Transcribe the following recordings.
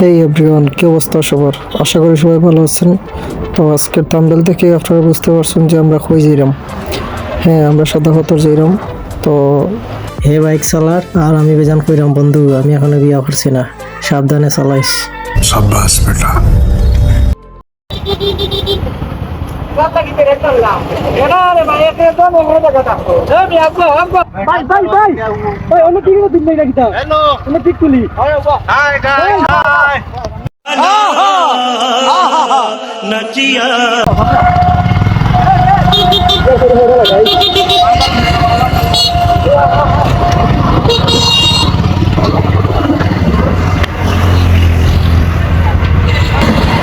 হেই everyone কী অবস্থা সবার? আশা করি সবাই ভালো আছেন। তো আজকের তামবেল থেকে আপনারা বুঝতে পারছেন যে আমরা খুঁজে যাইরাম। হ্যাঁ আমরা সাদা ফতর যাইরাম। তো হে বাইক চালার আর আমি বেজান কইরাম বন্ধু। আমি এখনও বিয়া করছি না। সাবধানে চালাইস। বেটা। ভাই ভাই ভাই। ওই অন্য কি দিন নাই নাকি অন্য ঠিক তুলি? অন্য ঠিক তুলি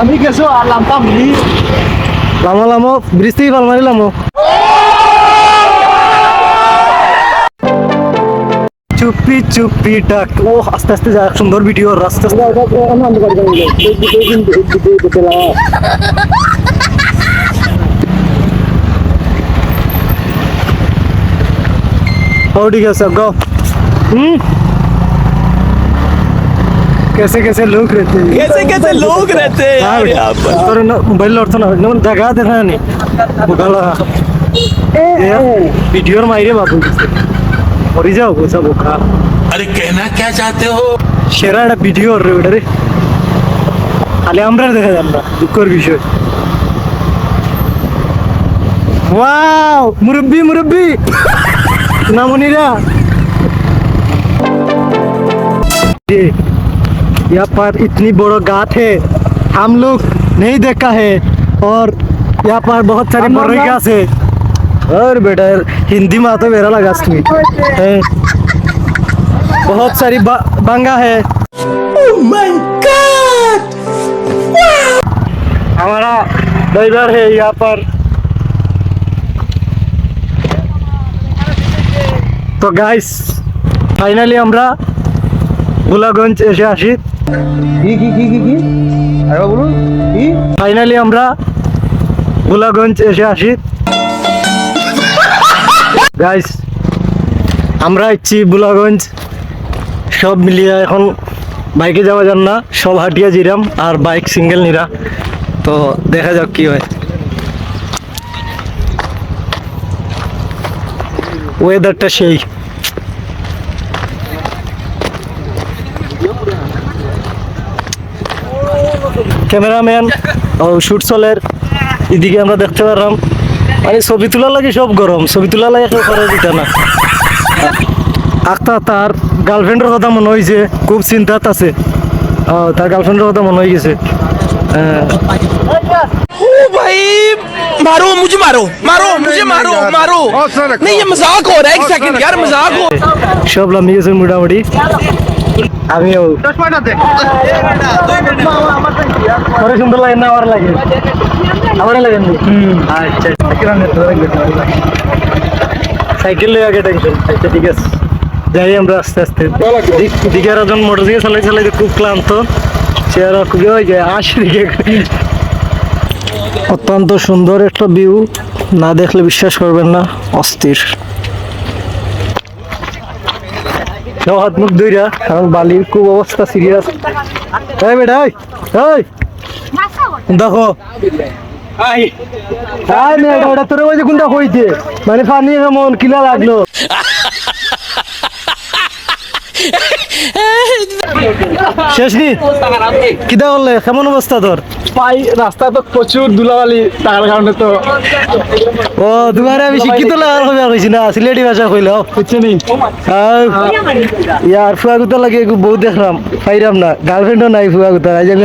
আমি গেছো আর লামতাম ব্রিজ লামো লামো, ব্রিজ থেকে পাল মারি লামো। চুপি চুপি, ডাক। ও, আস্তে আস্তে যা সুন্দর ভিডিও রাস্তা ও ঠিক আছে, গো। হুম? कैसे कैसे लोग रहते हैं? कैसे कैसे लोग रहते हैं हाँ, मोबाइल यहाँ पर तर मोबाईल अर्थ नव्हतं दगा देणार नाही। बघायला व्हिडिओवर माहिती बापू जाओ बोचा बोका अरे कहना क्या चाहते हो? शेरा ना वीडियो और रे बेटा रे आले आमरा देखा दुख और विषय वाओ मुरब्बी मुरब्बी। ना मुनीरा यहाँ पर इतनी बड़ा घाट है हम लोग नहीं देखा है और यहाँ पर बहुत सारे बड़े घास है और बेटा यार, हिंदी में तो मेरा लगा तुम्हें है बहुत सारी बा- बांगा है हमारा ड्राइवर है यहाँ पर তো গাইস ফাইনালি আমরা গোলাগঞ্জ এসে আসি ফাইনালি আমরা গোলাগঞ্জ এসে আসি। গাইস আমরা ইচ্ছি বুলাগঞ্জ সব মিলিয়ে এখন বাইকে যাওয়া যান না, সব হাটিয়া জিরাম আর বাইক সিঙ্গেল নিরা। তো দেখা যাক কি হয়। ওয়েদারটা সেই। ক্যামেরাম্যান ও শুট চলের এদিকে আমরা দেখতে পারলাম মানে ছবি তোলা লাগে সব গরম ছবি তোলা লাগে কেউ করা দিতে না আক্তা তার গার্লফ্রেন্ডের কথা মনে হয়েছে খুব চিন্তাত আছে ও, তার গার্লফ্রেন্ডের কথা মনে হয়ে গেছে আহ, ओ भाई मारो मुझे मारो मारो मुझे मारो मारो नहीं ये मजाक हो रहा है एक सेकंड यार मजाक हो সব লামিয়ে গেছে মোটামুটি আমিও পরে সুন্দর লাগে না আমার লাগে? আমার লাগে আচ্ছা সাইকেল লয়ে আগে টেনশন আচ্ছা ঠিক আছে। যাই আমরা আস্তে আস্তে। আর একজন মোটরসাইকেল চালাই চালাই খুব ক্লান্ত। আর খুবই ওই যে আসি অত্যন্ত সুন্দর একটা ভিউ না দেখলে বিশ্বাস করবেন না অস্থির। হাত মুখ ধইরা কারণ বালির খুব অবস্থা সিরিয়াস এই বেটা এই এই! দেখো। কোনটা হইতে মানে পানি এমন কিলা লাগল? শেষ নি কিদা বললে কেমন অবস্থা তোর? পাই রাস্তা তো প্রচুর ধুলাবালি তার কারণে তো। ও তোমার আমি শিক্ষিত লাগার হবে কইছি না সিলেটি ভাষা কইলাও হচ্ছে নি। ইয়ার ফুয়া গুতা লাগে বহুত দেখলাম পাইরাম না। গার্লফ্রেন্ডও নাই ফুয়া গুতা আজ আমি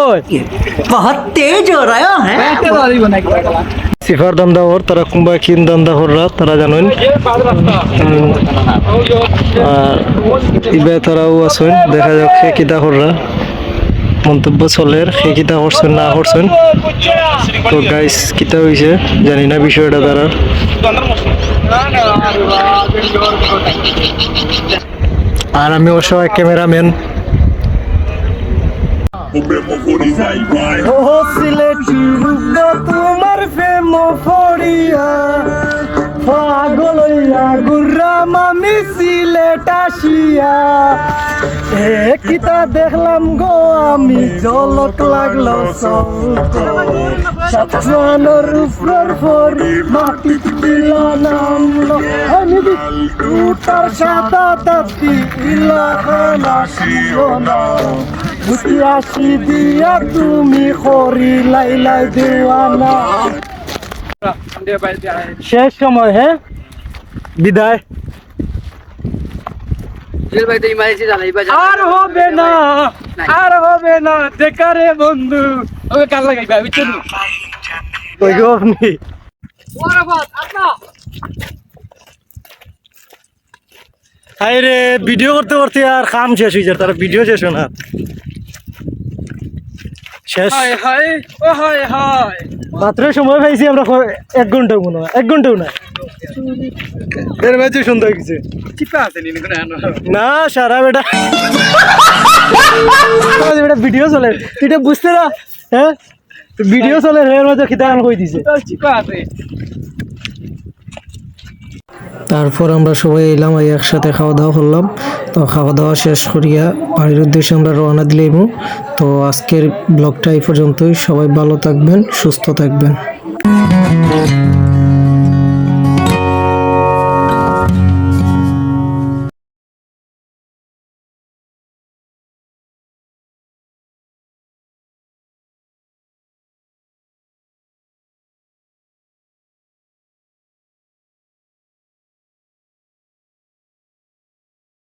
হয় সিফার দান্দা হর তারা কুম্বা কিন দান্দা হররা তারা জানেন আর ইবে তারাও আছেন দেখা যাক সে কিতা হররা মন্তব্য চলের সে কিতা করছেন না করছেন তো গাইস কিতা হয়েছে জানি না বিষয়টা তারা আর আমি অসহায় ক্যামেরাম্যান। ও সিলেটি তোমার প্রেম ফড়িয়া। পাগল হইয়া গুর্রাম আমি সিলেট আসিয়া। কিতা দেখলাম গো আমি জলক লাগল সাতজনের উপর ফরি মাটি দিলা নামলো আমি উটার সাদা তাতি ইলাকান আসিও না। বুঝি আসি দিয়া তুমি খরি লাই লাই দেওয়ানা। শেষ সময় হ্যাঁ? বিদায়। আর হবে না আর হবে না দেখারে বন্ধু। ওকে কাল লাগাইবা বুঝছেন ওই গো আপনি। হাই রে ভিডিও করতে করতে আর কাম শেষ হয়ে যায় তার ভিডিও শেষ হয় না। শেষ। হায় হায় ও মাত্র সময় পাইছি আমরা এক ঘন্টাও মনে হয় এক ঘন্টাও না এর মাঝে সুন্দর কিছু। চিপা আছে না সারা বেটা। বেটা ভিডিও চলে। তুই এটা বুঝতে না হ্যাঁ? ভিডিও চলে এর মাঝে খিতা কই দিছে। চিপা আছে। তারপর আমরা সবাই এলাম এই একসাথে খাওয়া দাওয়া করলাম। তো খাওয়া দাওয়া শেষ করিয়া বাড়ির উদ্দেশ্যে আমরা রওনা দিলাম। তো আজকের ব্লগটা এই পর্যন্তই। সবাই ভালো থাকবেন সুস্থ থাকবেন।